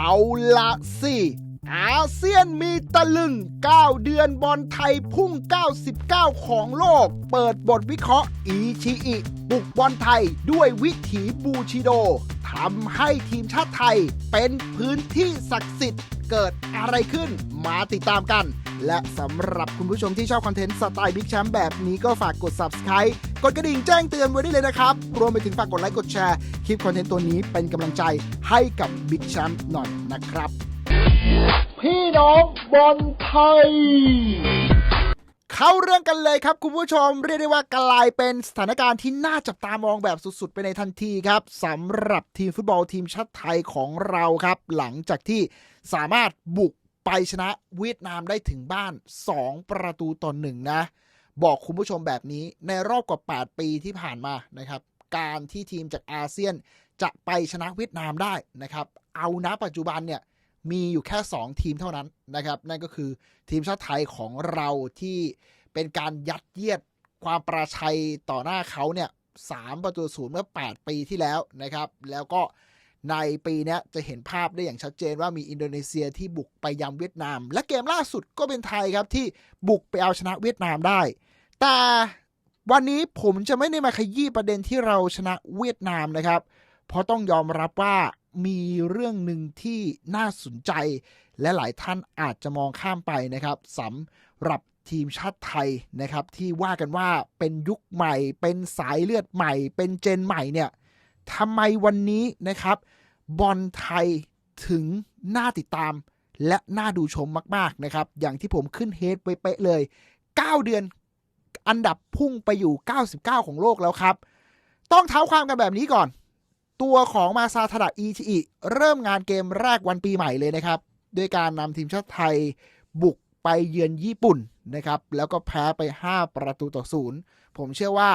เอาละสิ อาเซียนมีตะลึง 9 เดือนบอลไทยพุ่ง 99 ของโลก เปิดบทวิเคราะห์อีชิอิบุกบอลไทยด้วยวิถีบูชิโดทำให้ทีมชาติไทยเป็นพื้นที่ศักดิ์สิทธิ์ เกิดอะไรขึ้นมาติดตามกัน และสำหรับคุณผู้ชมที่ชอบคอนเทนต์สไตล์บิ๊กแชมป์แบบนี้ก็ฝากกด subscribe กดกระดิ่งแจ้งเตือนไว้ได้เลยนะครับ รวมไปถึงฝากกดไลค์กดแชร์ คลิปคอนเทนต์ตัวนี้เป็นกำลังใจให้กับบิ๊กแชมป์หน่อยนะครับ พี่น้องบอลไทย เข้าเรื่องกันเลยครับคุณผู้ชมเรียกได้ว่ากลายเป็นสถานการณ์ที่น่าจับตามองแบบสุดๆ ไปในทันทีครับสำหรับทีมฟุตบอลทีมชาติไทยของเราครับ หลังจากที่สามารถบุกไปชนะเวียดนามได้ถึงบ้าน 2 ประตูต่อหนึ่งนะ บอกคุณผู้ชมแบบนี้ในรอบกว่า 8 ปีที่ผ่านมานะครับ การที่ทีมจากอาเซียนจะไปชนะเวียดนามได้นะครับ เอาณปัจจุบันเนี่ย มีอยู่แค่ 2 ทีมเท่านั้นนะครับ นั่นก็คือทีมชาติไทยของเราที่เป็นการยัดเยียดความประชัยต่อหน้าเขาเนี่ยสามประตูศูนย์เมื่อ 8 ปีที่แล้วนะครับ แล้วก็ในปีนี้จะเห็นภาพได้อย่างชัดเจนว่ามีอินโดนีเซียที่บุกไปยำเวียดนาม และเกมล่าสุดก็เป็นไทยครับที่บุกไปเอาชนะเวียดนามได้ แต่วันนี้ผมจะไม่ได้มาขยี้ประเด็นที่เราชนะเวียดนามนะครับ เพราะต้องยอมรับว่า มีเรื่องหนึ่งที่น่าสนใจ และหลายท่านอาจจะมองข้ามไปนะครับสำหรับทีมชาติไทยนะครับ ที่ว่ากันว่าเป็นยุคใหม่ เป็นสายเลือดใหม่ เป็นเจนใหม่เนี่ยทำไมวันนี้นะครับ บอลไทยถึงน่าติดตาม และน่าดูชมมากๆนะครับ อย่างที่ผมขึ้นเฮดไว้เป๊ะเลย 9 เดือนอันดับพุ่งไปอยู่ 99 ของโลกแล้วครับ ต้องเท้าความกันแบบนี้ก่อน ตัวของมาซาทาดะอีชิอิเริ่มงานเกมแรกวันปีใหม่เลยนะครับ ด้วยการนำทีมชาติไทยบุกไปเยือนญี่ปุ่นนะครับ แล้วก็แพ้ไป 5 ประตูต่อศูนย์ผมเชื่อว่า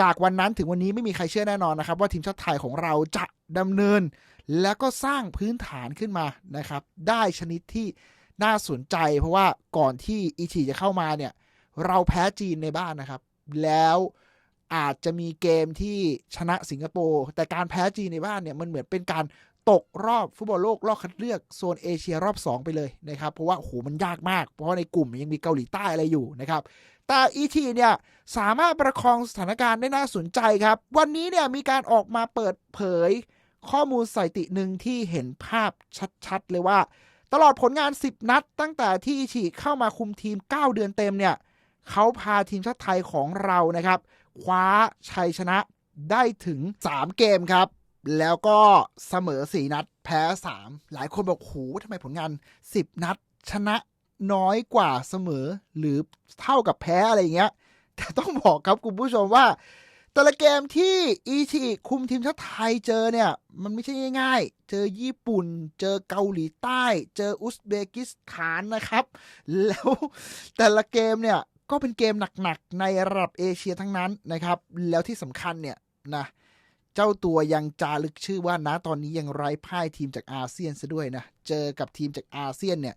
จากวันนั้นถึงวันนี้ไม่มีใครเชื่อแน่นอนนะครับ ว่าทีมชาติไทยของเราจะดำเนิน แล้วก็สร้างพื้นฐานขึ้นมานะครับ ได้ชนิดที่น่าสนใจ เพราะว่าก่อนที่อิชิจะเข้ามาเนี่ย เราแพ้จีนในบ้านนะครับ แล้ว อาจจะมีเกมที่ชนะสิงคโปร์แต่การแพ้จีนในบ้านเนี่ยมันเหมือนเป็นการตกรอบฟุตบอลโลกรอบคัดเลือกโซนเอเชียรอบ 2 ไปเลยนะครับ เพราะว่าโหมันยากมาก เพราะในกลุ่มยังมีเกาหลีใต้อะไรอยู่นะครับ แต่อีทีเนี่ยสามารถประคองสถานการณ์ได้น่าสนใจครับ วันนี้เนี่ยมีการออกมาเปิดเผย ข้อมูลสถิติหนึ่งที่เห็นภาพชัดๆ เลยว่า ตลอดผลงาน 10 นัด ตั้งแต่ที่อีชีเข้ามาคุมทีม 9 เดือนเต็มเนี่ยเขาพาทีมชาติไทยของเรานะครับ คว้าชัยชนะได้ถึง 3 เกมครับ แล้วก็เสมอ 4 นัด แพ้ 3 หลายคนบอกโหทำไมผลงาน 10 นัด ชนะน้อยกว่าเสมอ หรือเท่ากับแพ้อะไรอย่างเงี้ย แต่ต้องบอกครับคุณผู้ชมว่า แต่ละเกมที่อีชีคุมทีมชาติไทยเจอเนี่ย มันไม่ใช่ง่ายๆ เจอญี่ปุ่น เจอเกาหลีใต้ เจออุซเบกิสถานนะครับ แล้วแต่ละเกมเนี่ย ก็เป็นเกมหนักๆ ในระดับเอเชียทั้งนั้นนะครับ แล้วที่สำคัญเนี่ยนะเจ้าตัวยังจารึกชื่อว่านะตอนนี้ยังไร้พ่ายทีมจากอาเซียนซะด้วยนะ เจอกับทีมจากอาเซียนเนี่ย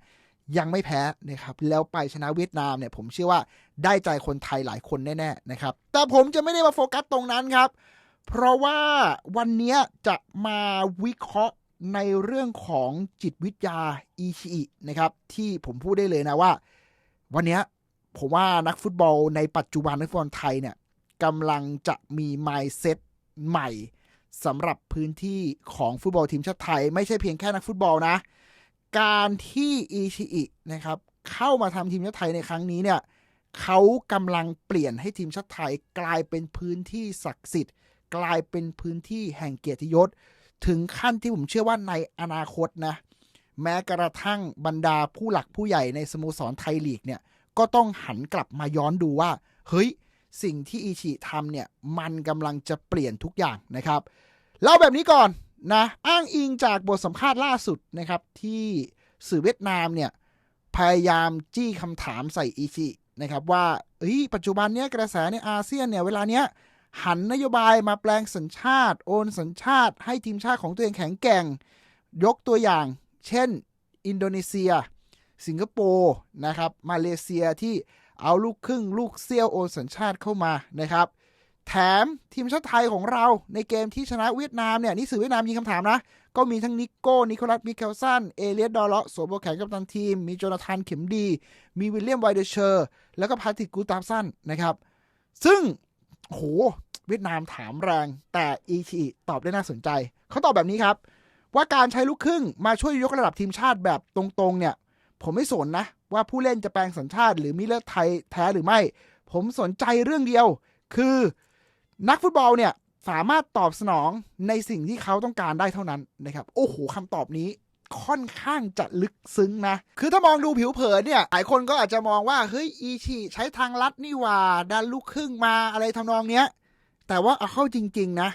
ยังไม่แพ้นะครับ แล้วไปชนะเวียดนามเนี่ย ผมเชื่อว่าได้ใจคนไทยหลายคนแน่ๆนะครับ แต่ผมจะไม่ได้มาโฟกัสตรงนั้นครับ เพราะว่าวันนี้จะมาวิเคราะห์ในเรื่องของจิตวิทยาอีชีนะครับ ที่ผมพูดได้เลยนะว่า วันนี้ ผมว่านักฟุตบอลในปัจจุบันนักฟุตบอลไทยเนี่ยกำลังจะมี mindset ใหม่สำหรับพื้นที่ของฟุตบอลทีมชาติไทย ไม่ใช่เพียงแค่นักฟุตบอลนะ การที่อีชินะครับเข้ามาทำทีมชาติไทยในครั้งนี้เนี่ยเขากำลังเปลี่ยนให้ทีมชาติไทยกลายเป็นพื้นที่ศักดิ์สิทธิ์ กลายเป็นพื้นที่แห่งเกียรติยศ ถึงขั้นที่ผมเชื่อว่าในอนาคตนะ แม้กระทั่งบรรดาผู้หลักผู้ใหญ่ในสโมสรไทยลีกเนี่ย ก็ต้องหันกลับมาย้อนดูว่า เฮ้ย สิ่งที่อีชิทำเนี่ย มันกำลังจะเปลี่ยนทุกอย่างนะครับ เล่าแบบนี้ก่อนนะ อ้างอิงจากบทสัมภาษณ์ล่าสุดนะครับ ที่สื่อเวียดนามเนี่ย พยายามจี้คำถามใส่อีชินะครับว่าเฮ้ยปัจจุบันเนี้ยกระแสในอาเซียนเนี่ย เวลาเนี้ยหันนโยบายมาแปลงสัญชาติ โอนสัญชาติ ให้ทีมชาติของตัวเองแข็งแกร่ง ยกตัวอย่าง เช่น อินโดนีเซีย สิงคโปร์นะครับมาเลเซียที่เอาลูกครึ่งลูกเซี่ยวโอนสัญชาติเข้ามานะครับแถมทีมชาติไทยของเราในเกมที่ชนะเวียดนามเนี่ยนี่สื่อเวียดนามยิงคำถามนะ ก็มีทั้งนิโก้ นิโคลัส มิเคลสัน เอเลียสดอลเลาะสวมบทแขนกัปตันทีม มีโจนาธานเข็มดี มีวิลเลียมไวเดอร์เชอร์ แล้วก็พาติกูตามสันนะครับ ซึ่งโหเวียดนามถามแรง แต่อีชีตอบได้น่าสนใจ เขาตอบแบบนี้ครับ ว่าการใช้ลูกครึ่งมาช่วยยกระดับทีมชาติแบบตรงๆเนี่ย ผมไม่สนนะ ว่าผู้เล่นจะแปลงสัญชาติ หรือมีเลือดไทยแท้หรือไม่ ผมสนใจเรื่องเดียว คือนักฟุตบอลเนี่ยสามารถตอบสนองในสิ่งที่เขาต้องการได้เท่านั้นนะครับโอ้โหคำตอบนี้ค่อนข้างจะลึกซึ้งนะ คือถ้ามองดูผิวเผินเนี่ย หลายคนก็อาจจะมองว่า เฮ้ย อีชีใช้ทางลัดนี่ว่า ดันลูกครึ่งมาอะไรทำนองเนี้ย แต่ว่าเอาเข้าจริง ๆ นะ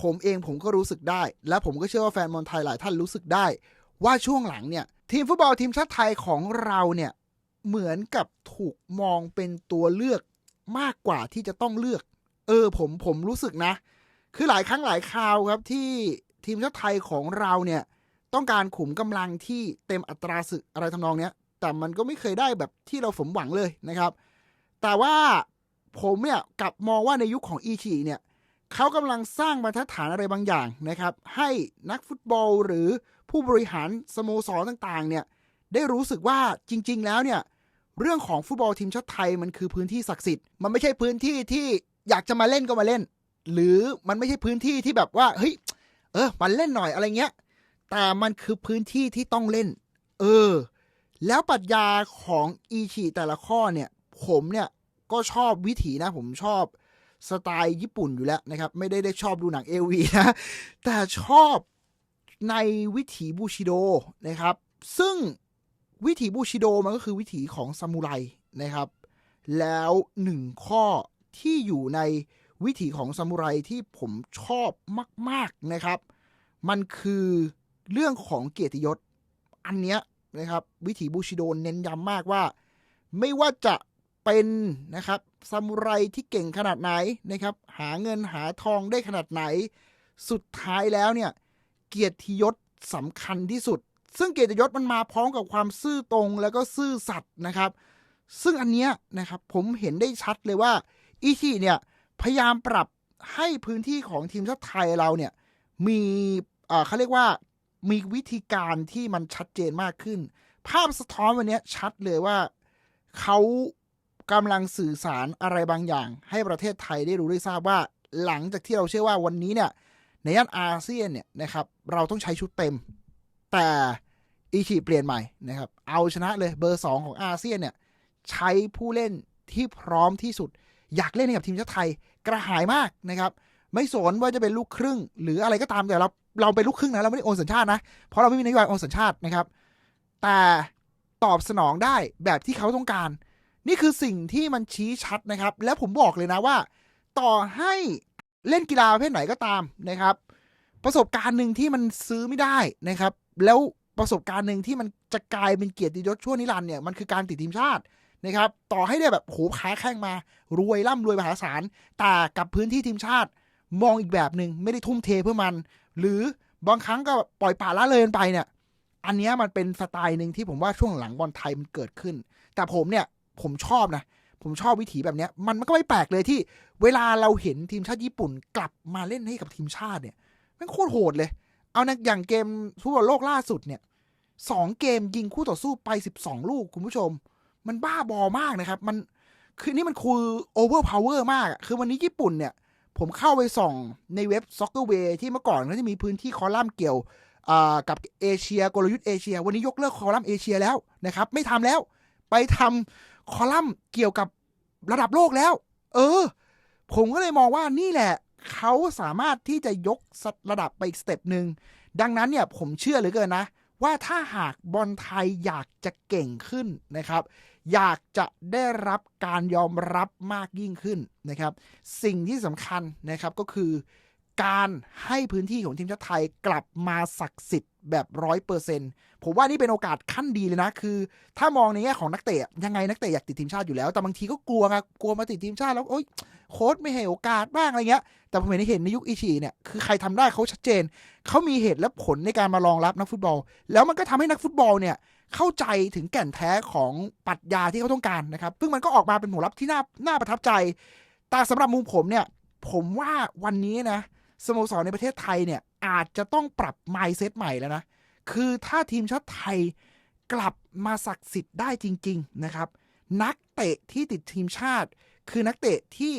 ผมเองผมก็รู้สึกได้ และผมก็เชื่อว่าแฟนบอลไทยหลายท่านรู้สึกได้ ว่าช่วงหลังเนี่ย ทีมฟุตบอลทีมชาติไทยของเราเนี่ย เหมือนกับถูกมองเป็นตัวเลือกมากกว่าที่จะต้องเลือก เออผมผมรู้สึกนะ คือหลายครั้งหลายคราวครับที่ทีมชาติไทยของเราเนี่ย ต้องการขุมกำลังที่เต็มอัตราศึกอะไรทำนองเนี้ย แต่มันก็ไม่เคยได้แบบที่เราสมหวังเลยนะครับ แต่ว่าผมเนี่ยกลับมองว่าในยุคของอีชีเนี่ยเขากำลังสร้างบรรทัดฐานอะไรบางอย่างนะครับ ให้นักฟุตบอลหรือ ผู้บริหารสโมสรต่างๆ เนี่ยได้รู้สึกว่าจริง ๆ แล้วเนี่ยเรื่องของฟุตบอลทีมชาติไทยมันคือพื้นที่ศักดิ์สิทธิ์มันไม่ใช่พื้นที่ที่อยากจะมาเล่นก็มาเล่น หรือมันไม่ใช่พื้นที่ที่แบบว่าเฮ้ยเออมันเล่นหน่อยอะไรเงี้ยแต่มันคือพื้นที่ที่ต้องเล่น เออ แล้วปรัชญาของอีชีแต่ละข้อเนี่ย ผมเนี่ยก็ชอบวิถีนะ ผมชอบสไตล์ญี่ปุ่นอยู่แล้วนะครับ ไม่ได้ได้ชอบดูหนังเอวีนะ แต่ชอบ ในวิถีบูชิโดนะครับ ซึ่งวิถีบูชิโดมันก็คือวิถีของซามูไรนะครับ แล้วหนึ่งข้อที่อยู่ในวิถีของซามูไรที่ผมชอบมาก ๆนะครับ มันคือเรื่องของเกียรติยศ อันเนี้ยนะครับ วิถีบูชิโดเน้นย้ำมากว่า ไม่ว่าจะเป็นนะครับซามูไรที่เก่งขนาดไหนนะครับ หาเงินหาทองได้ขนาดไหน สุดท้ายแล้วเนี่ย เกียรติยศสำคัญที่สุด ซึ่งเกียรติยศมันมาพร้อมกับความซื่อตรงแล้วก็ซื่อสัตย์นะครับ ซึ่งอันเนี้ยนะครับผมเห็นได้ชัดเลยว่าอีชีเนี่ยพยายามปรับให้พื้นที่ของทีมชาติไทยเราเนี่ยมีเขาเรียกว่ามีวิธีการที่มันชัดเจนมากขึ้น ภาพสะท้อนวันนี้ชัดเลยว่าเขากำลังสื่อสารอะไรบางอย่าง ให้ประเทศไทยได้รู้ได้ทราบว่า หลังจากที่เราเชื่อว่าวันนี้เนี่ย ในย่านอาเซียนเนี่ยนะครับเราต้องใช้ชุดเต็ม แต่อีชีเปลี่ยนใหม่นะครับเอาชนะเลยเบอร์ 2 ของอาเซียนเนี่ยใช้ผู้เล่นที่พร้อมที่สุด อยากเล่นกับทีมชาติไทยกระหายมากนะครับ ไม่สนว่าจะเป็นลูกครึ่ง หรืออะไรก็ตามแต่เราเราเป็นลูกครึ่งนะเราไม่ได้โอนสัญชาตินะเพราะเราไม่มีนโยบายโอนสัญชาตินะครับ แต่ตอบสนองได้แบบที่เขาต้องการ นี่คือสิ่งที่มันชี้ชัดนะครับ แล้วผมบอกเลยนะว่า ต่อให้ เล่นกีฬาประเภทไหนก็ตามนะครับ ประสบการณ์หนึ่งที่มันซื้อไม่ได้นะครับ แล้วประสบการณ์หนึ่งที่มันจะกลายเป็นเกียรติยศชั่วนิรันดร์เนี่ยมันคือการติดทีมชาตินะครับ ต่อให้ได้แบบโหขาแข้งมา รวยร่ำรวยมหาศาลแต่กับพื้นที่ทีมชาติ มองอีกแบบหนึ่งไม่ได้ทุ่มเทเพื่อมัน หรือบางครั้งก็ปล่อยป่าละเลยไปเนี่ย อันนี้มันเป็นสไตล์หนึ่งที่ผมว่าช่วงหลังบอลไทยมันเกิดขึ้น แต่ผมเนี่ยผมชอบนะ ผมชอบวิถีแบบเนี้ย มันมันก็ไม่แปลกเลยที่ เวลาเราเห็นทีมชาติญี่ปุ่นกลับมาเล่นให้กับทีมชาติเนี่ยมันโคตรโหดเลย เอานะอย่างเกมฟุตบอลโลกล่าสุดเนี่ยสองเกมยิงคู่ต่อสู้ไป12ลูกคุณผู้ชม มันบ้าบอมากนะครับ มันคือนี่มันคือโอเวอร์พาวเวอร์มากคือวันนี้ญี่ปุ่นเนี่ย ผมเข้าไปส่องในเว็บ Soccer Way ที่เมื่อก่อนก็จะมีพื้นที่คอลัมน์เกี่ยวกับเอเชียกลยุทธ์เอเชีย วันนี้ยกเลิกคอลัมน์เอเชียแล้วนะครับ ไม่ทำแล้ว ไปทำ คอลัมน์เกี่ยวกับระดับโลกแล้ว เออ ผมก็เลยมองว่านี่แหละ เขาสามารถที่จะยกระดับไปอีกสเต็ปหนึ่งดังนั้นเนี่ยผมเชื่อเหลือเกินนะ ว่าถ้าหากบอลไทยอยากจะเก่งขึ้นนะครับ อยากจะได้รับการยอมรับมากยิ่งขึ้นนะครับ สิ่งที่สำคัญนะครับก็คือ การให้พื้นที่ของทีมชาติไทยกลับมาศักดิ์สิทธิ์ แบบร้อยเปอร์เซ็นผมว่านี่เป็นโอกาสขั้นดีเลยนะ คือ ถ้ามองในแง่ของนักเตะยังไงนักเตะอยากติดทีมชาติอยู่แล้ว แต่บางทีก็กลัวไงกลัวมาติดทีมชาติแล้วโอ๊ยโค้ชไม่ให้โอกาสบ้างอะไรเงี้ย แต่ผมเห็นเห็นในยุคอิชิเนี่ยคือใครทำได้เขาชัดเจนเขามีเหตุและผลในการมารองรับนักฟุตบอล แล้วมันก็ทำให้นักฟุตบอลเนี่ยเข้าใจถึงแก่นแท้ของปรัชญาที่เขาต้องการนะครับซึ่งมันก็ออกมาเป็นผลลัพธ์ที่น่าน่าประทับใจ แต่สำหรับมุมผมเนี่ย ผมว่าวันนี้นะสโมสรในประเทศไทยเนี่ย อาจจะต้องปรับ mindset ใหม่แล้วนะ คือถ้าทีมชาติไทยกลับมาศักดิ์สิทธิ์ได้จริง ๆ นะครับ นักเตะที่ติดทีมชาติ คือนักเตะที่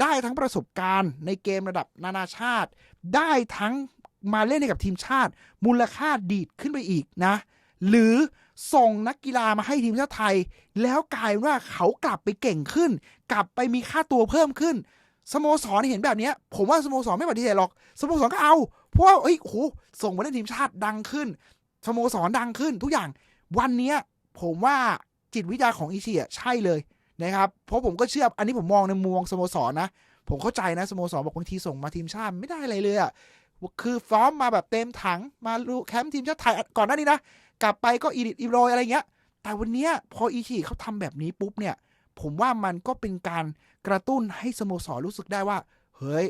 ได้ทั้งประสบการณ์ในเกมระดับนานาชาติ ได้ทั้งมาเล่นให้กับทีมชาติ มูลค่าดีดขึ้นไปอีกนะ หรือส่งนักกีฬามาให้ทีมชาติไทย แล้วกลายว่าเขากลับไปเก่งขึ้น กลับไปมีค่าตัวเพิ่มขึ้นสโมสรเห็นแบบนี้ผมว่าสโมสรไม่ปฏิเสธหรอกสโมสรก็เอา เพราะว่าเอ้ยโหส่งมาเล่นทีมชาติดังขึ้นสโมสรดังขึ้น ทุกอย่างวันเนี้ยผมว่าจิตวิทยาของอิชิอะใช่เลยนะครับ เพราะผมก็เชื่ออันนี้ผมมองในมุมมองสโมสรนะ ผมเข้าใจนะสโมสรบอกบางทีส่งมาทีมชาติไม่ได้อะไรเลยอะคือฟอร์มมาแบบเต็มถังมาลูแคมป์ทีมชาติไทยก่อนหน้านี้นะ กลับไปก็อีดิทอีโรยอะไรเงี้ย แต่วันเนี้ยพออิชิเขาทำแบบนี้ปุ๊บเนี่ย ผมว่ามันก็เป็นการกระตุ้นให้สโมสรรู้สึกได้ว่า เฮ้ย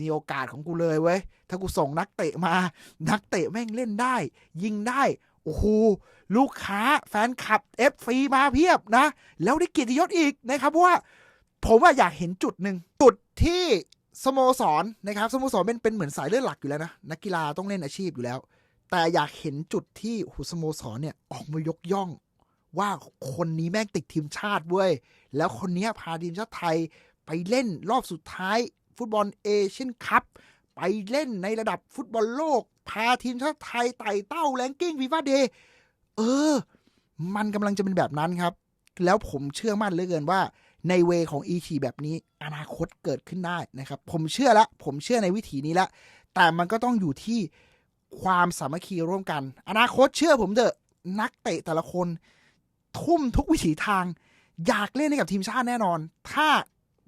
นี่โอกาสของกูเลยเว้ย ถ้ากูส่งนักเตะมา นักเตะแม่งเล่นได้ ยิงได้ โอ้โห ลูกค้าแฟนคลับเอฟฟีมาเพียบนะ แล้วได้เกียรติยศอีกนะครับ เพราะว่าผมว่าอยากเห็นจุดหนึ่งจุดที่สโมสรนะครับสโมสรเป็นเป็นเหมือนสายเลือดหลักอยู่แล้วนะ นักกีฬาต้องเล่นอาชีพอยู่แล้ว แต่อยากเห็นจุดที่โอ้โหสโมสรเนี่ยออกมายกย่อง ว่าคนนี้แม่งติดทีมชาติเว้ยแล้วคนนี้พาทีมชาติไทยไปเล่นรอบสุดท้าย ฟุตบอลเอเชียนคัพไปเล่นในระดับฟุตบอลโลก พาทีมชาติไทยไต่เต้าแรงกิ้งฟีฟ่าเดย์เออ มันกำลังจะเป็นแบบนั้นครับ แล้วผมเชื่อมั่นเหลือเกินว่าในเวของอีชีแบบนี้อนาคตเกิดขึ้นได้นะครับ ผมเชื่อละ ผมเชื่อในวิถีนี้ละ แต่มันก็ต้องอยู่ที่ความสามัคคีร่วมกัน อนาคตเชื่อผมเถอะนักเตะแต่ละคน ทุ่มทุกวิถีทาง อยากเล่นให้กับทีมชาติแน่นอน ถ้า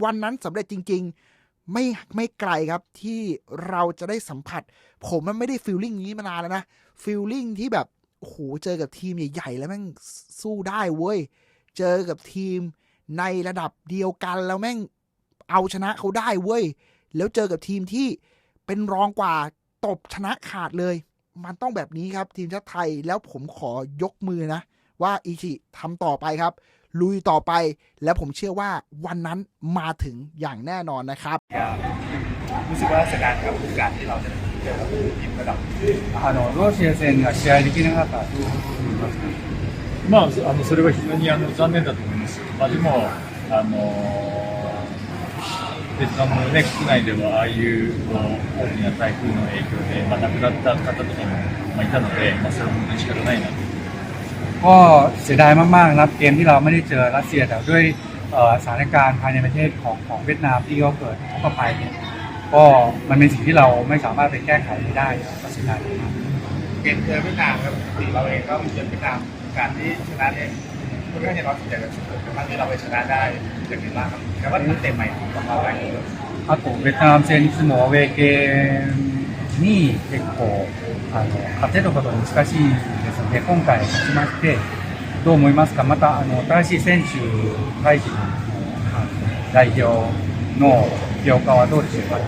วันนั้นสำเร็จจริง ๆ ไม่ไม่ไกลครับที่เราจะได้สัมผัส ผมมันไม่ได้ฟีลลิ่งนี้มานานแล้วนะฟีลลิ่งที่แบบโอ้โหเจอกับทีมใหญ่ๆแล้วแม่งสู้ได้เว้ย เจอกับทีมในระดับเดียวกันแล้วแม่งเอาชนะเขาได้เว้ย แล้วเจอกับทีมที่เป็นรองกว่าตบชนะขาดเลย มันต้องแบบนี้ครับทีมชาติไทยแล้วผมขอยกมือนะ ว่าอิชิทำต่อไปครับ ลุยต่อไป แล้วผมเชื่อว่าวันนั้นมาถึงอย่างแน่นอนนะครับ รู้สึกว่าเสียดายกับโอกาสที่เราจะเจอกับทีมระดับ あのロシア戦が試合できなかったらどう思いますかまあ、あのそれは非常にあの残念だと思います。まあ、でも、あのベトナムの、ね、国内ではああいうこう大きな台風の影響で、まあ、亡くなった方とかも、まあ、いたので、まあ、それは本当に仕方ないなと ก็เสียดายมากๆนะครับเกมที่เราไม่ได้เจอรัสเซียแต่ด้วยสถานการณ์ภายในประเทศของของเวียดนามที่เขาเกิดทุกข์ภัยเนี่ยก็มันเป็นสิ่งที่เราไม่สามารถไปแก้ไขได้ก็เสียดายเกมเจอเวียดนามครับปกติเราเองก็เจอเวียดนามการที่ชนะเนี่ยค่อนข้างจะน้อยส่วนใหญ่จะครั้งที่เราไปชนะได้จะเป็นบ้างครับแต่ว่านักเต็มใหม่ของเราแรงครับผมเวียดนามเซนสโนเวเกนี่เอกโก あの勝てること難しいですので今回勝ちましてどう思いますか？またあの新しい選手会議あの代表の評価はどうでしょうか？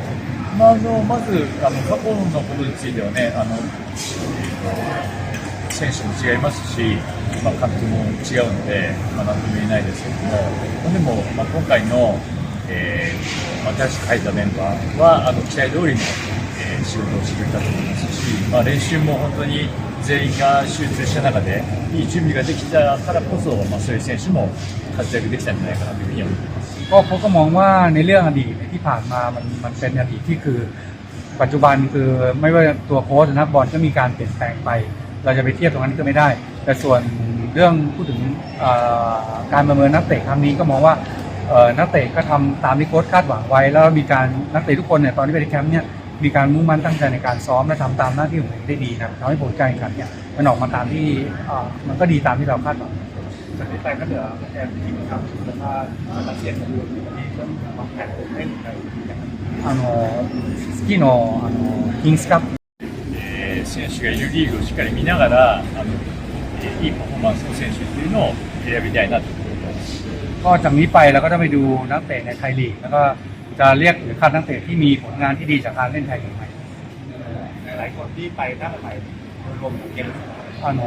まあ、あのまずあの過去のことについてはねあの、選手も違いますし、まあ、監督も違うので、まあ、何とも言えないですけども、でも、まあ、今回の、えーまあ、新しく入ったメンバーはあの期待通りの、えー仕事をしてくれたと思いますし、まあ、練習も本当に全員が集中した中でいい準備ができたからこそ、まあ、そういう選手も活躍できたんじゃないかなというふうに思います。 ก็เขาก็มองว่าในเรื่องอดีตที่ผ่านมามันมันเป็นอดีตที่คือ ปัจจุบันคือไม่ว่าตัวโค้ชหรือนักบอลก็มีการเปลี่ยนแปลงไป เราจะไปเทียบตรงนั้นก็ไม่ได้ แต่ส่วนเรื่องพูดถึงเอ่อการประเมินนักเตะครั้งนี้ก็มองว่าเอ่อนักเตะก็ทำตามที่โค้ชคาดหวังไว้ แล้วมีการนักเตะทุกคนเนี่ยตอนที่ไปที่แคมป์เนี่ย มีการมุ่งมั่นตั้งใจในการซ้อมและทำตามหน้าที่ของตัวเองได้ดีนะทำให้ผลการแข่งขันเนี่ยมันออกมาตามที่เอ่อมันก็ดีตามที่เราคาดหวัง จากนี้ไปก็เหลือแค่ทีมครับแล้วก็รัสเซียกับยูที่ต้องวางแผนเล่นใน あのスキーのあのキングスカップえー選手がいるリーグをしっかり見ながらあの、えーいいパフォーマンスの選手っていうのを選びたいなと思います ก็จากนี้ไปเราก็จะไปดูนักเตะในไทยลีก แล้วก็ จะเรียกหรือคัดนักเตะที่มีผลงานที่ดีจากการเล่นไทยลีกใหม่ หลายคนที่ไปถ้าไปรวมถึงเกม あの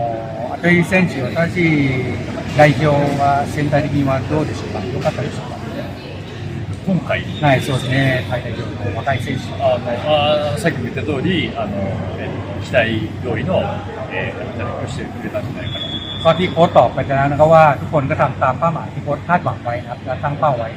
赤井選手、新しい代表は全体的にはどうでしょうか、良かったでしょうか。 今回、はい、そうですね、大会場の若い選手。あのまあ、さっきも言った通り、あのえっと期待通りの、えー、活躍をしてくれたんじゃないかなと。 ก็ที่โค้ชตอบไปจากนั้นนะครับว่าทุกคนก็ทำตามเป้าหมายที่โค้ชคาดหวังไว้นะครับและตั้งเป้าไว้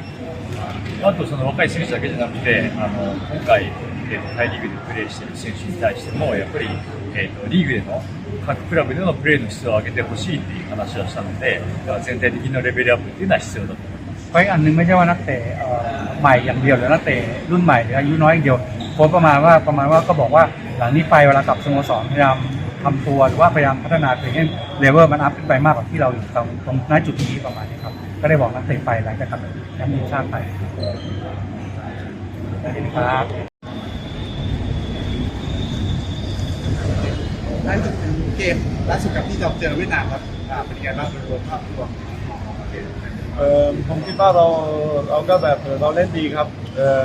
あとその若い選手だけじゃなくて、あの今回、えーとタイリーグでプレーしている選手に対しても、やっぱり、えーとリーグでの各クラブでのプレーの質を上げてほしいっていう話をしたので、だから全体的なレベルアップっていうのは必要だと思います。 เพราะอีกอันหนึงไม่ใช่ว่านักเตะเอ่อใหม่อย่างเดียวหรือนักเตะรุ่นใหม่หรืออายุน้อยอย่างเดียวโค้ชประมาณว่าประมาณว่าก็บอกว่าหลังนี้ไปเวลากลับสโมสรพยายาม ทำตัวหรือว่าพยายามพัฒนาตัวเองให้เลเวลมันอัพขึ้นไปมากกว่าที่เราอยู่ตรงตรงณจุดนี้ประมาณนี้ครับ ก็ได้บอกนักเตะไปหลังจากทำแชมป์ทีมชาติไปครับล่าสุดถึงเกมล่าสุดกับที่เราเจอเวียดนามครับอ่าเป็นยังไงบ้างโดยรวมภาพรวมเอ่อผมคิดว่าเราเราก็แบบเราเล่นดีครับเอ่อ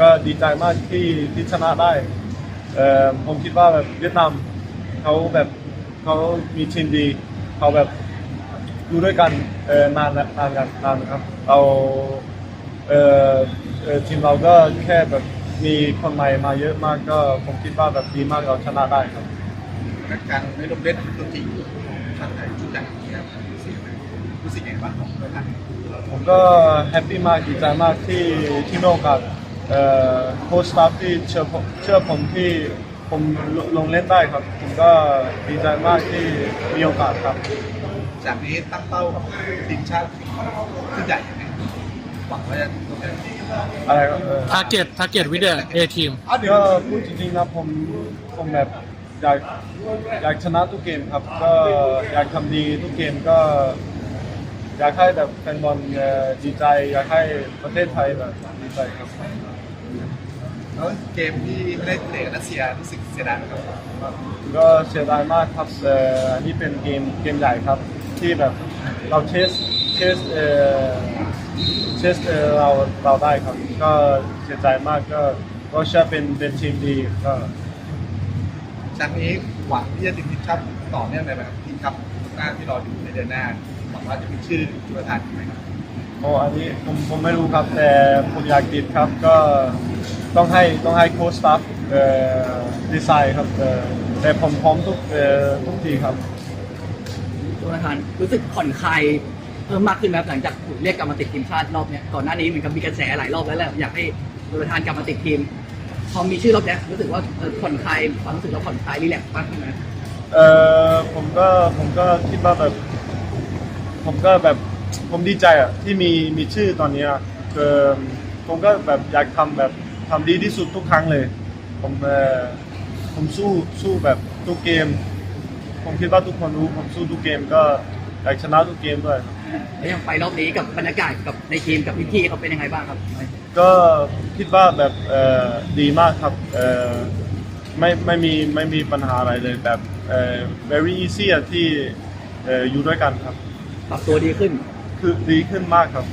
ก็ดีใจมากที่ที่ชนะได้เอ่อผมคิดว่าแบบเวียดนาม เขาแบบเขามีทีมดีเขาแบบอยู่ด้วยกันเอ่อนานแล้วนานกันนานครับเราเอ่อเอ่อทีมเราก็แค่แบบมีคนใหม่มาเยอะมากก็ผมคิดว่าแบบดีมากเราชนะได้ครับนักการไม่ลงเล่นเป็นตัวจริงของชาติไทยชุดใหญ่นี้ครับรู้สึกยังไงรู้สึกยังไงบ้างของเวียดนามผมก็แฮปปี้มากดีใจมากที่ที่มีโอกาสเอ่อโค้ชสตาฟที่เชื่อผมเชื่อผมที่ ผมลลงเล่นได้ครับ ผมก็ดีใจมากที่มีโอกาสครับ จากนี้ตั้งเป้ากับทีมชาติชุดใหญ่ยังไงหวังว่าจะลงเล่นอะไรก็เออทาร์เก็ตทาร์เก็ตวิดเดอร์เอทีมก็พูดจริงๆนะผมผมแบบอยากอยากชนะทุกเกมครับ ก็อยากทำดีทุกเกมก็ อยากให้แบบแฟนบอลเอ่อดีใจ อยากให้ประเทศไทยแบบดีใจครับ แล้วเกมที่ไม่ได้เตะกับรัสเซียรู้สึกเสียดายไหมครับก็เสียดายมากครับแต่อันนี้เป็นเกมเกมใหญ่ครับ ที่แบบเราเทสเทสเอ่อเทสเอ่อเราเราได้ครับ ก็เสียใจมากก็ก็เชื่อเป็นเป็นทีมดีก็จากนี้หวังที่จะติดทีมชาติต่อเนื่องเลยไหมครับทีมครับหน้าที่รออยู่ในเดือนหน้าหวังว่าจะมีชื่อประธานไหมครับโอ้อันนี้ผมผมไม่รู้ครับแต่ผมอยากติดครับก็ ต้องให้ต้องให้โค้ชสตาฟเอ่อดีไซน์ครับเอ่อแต่ผมพร้อมทุกเอ่อทุกทีครับตัวประธานรู้สึกผ่อนคลายเพิ่มมากขึ้นไหมครับหลังจากถูกเรียกกลับมาติดทีมชาติรอบเนี้ยก่อนหน้านี้เหมือนกับมีกระแสหลายรอบแล้วแหละอยากให้ตัวประธานกลับมาติดทีมพอมีชื่อรอบเนี้ยรู้สึกว่าเออผ่อนคลายความรู้สึกเราผ่อนคลายรีแลกซ์มากขึ้นไหมเออผมก็ผมก็คิดว่าแบบ ผมก็แบบผมดีใจอะที่มีมีชื่อตอนเนี้ยคือผมก็แบบอยากทำแบบ ทำดีที่สุดทุกครั้งเลย ผมเออผมสู้สู้แบบทุกเกม ผมคิดว่าทุกคนรู้ผมสู้ทุกเกมก็อยากชนะทุกเกมด้วยครับแล้วยังไปรอบนี้กับบรรยากาศกับในทีมกับพี่ๆเขาเป็นยังไงบ้างครับ ก็คิดว่าแบบเออดีมากครับเออไม่ไม่มีไม่มีปัญหาอะไรเลยแบบเออ very easy อะที่เอออยู่ด้วยกันครับ ปรับตัวดีขึ้น คือดีขึ้นมากครับ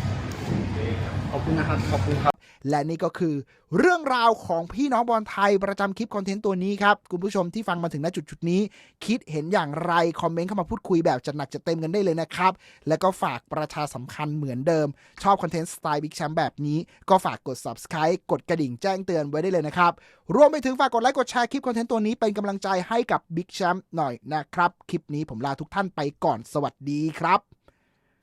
ขอบคุณนะครับ ขอบคุณครับ และนี่ก็คือเรื่องราวของพี่น้องบอลไทยประจำคลิปคอนเทนต์ตัวนี้ครับ คุณผู้ชมที่ฟังมาถึงณจุดจุดนี้ คิดเห็นอย่างไร คอมเมนต์เข้ามาพูดคุยแบบจัดหนักจัดเต็มกันได้เลยนะครับ และก็ฝากประชาสัมพันธ์เหมือนเดิม ชอบคอนเทนต์สไตล์บิ๊กแชมป์แบบนี้ ก็ฝากกด subscribe กดกระดิ่งแจ้งเตือนไว้ได้เลยนะครับ รวมไปถึงฝากกดไลค์กดแชร์คลิปคอนเทนต์ตัวนี้เป็นกำลังใจให้กับบิ๊กแชมป์หน่อยนะครับคลิปนี้ผมลาทุกท่านไปก่อนสวัสดีครับ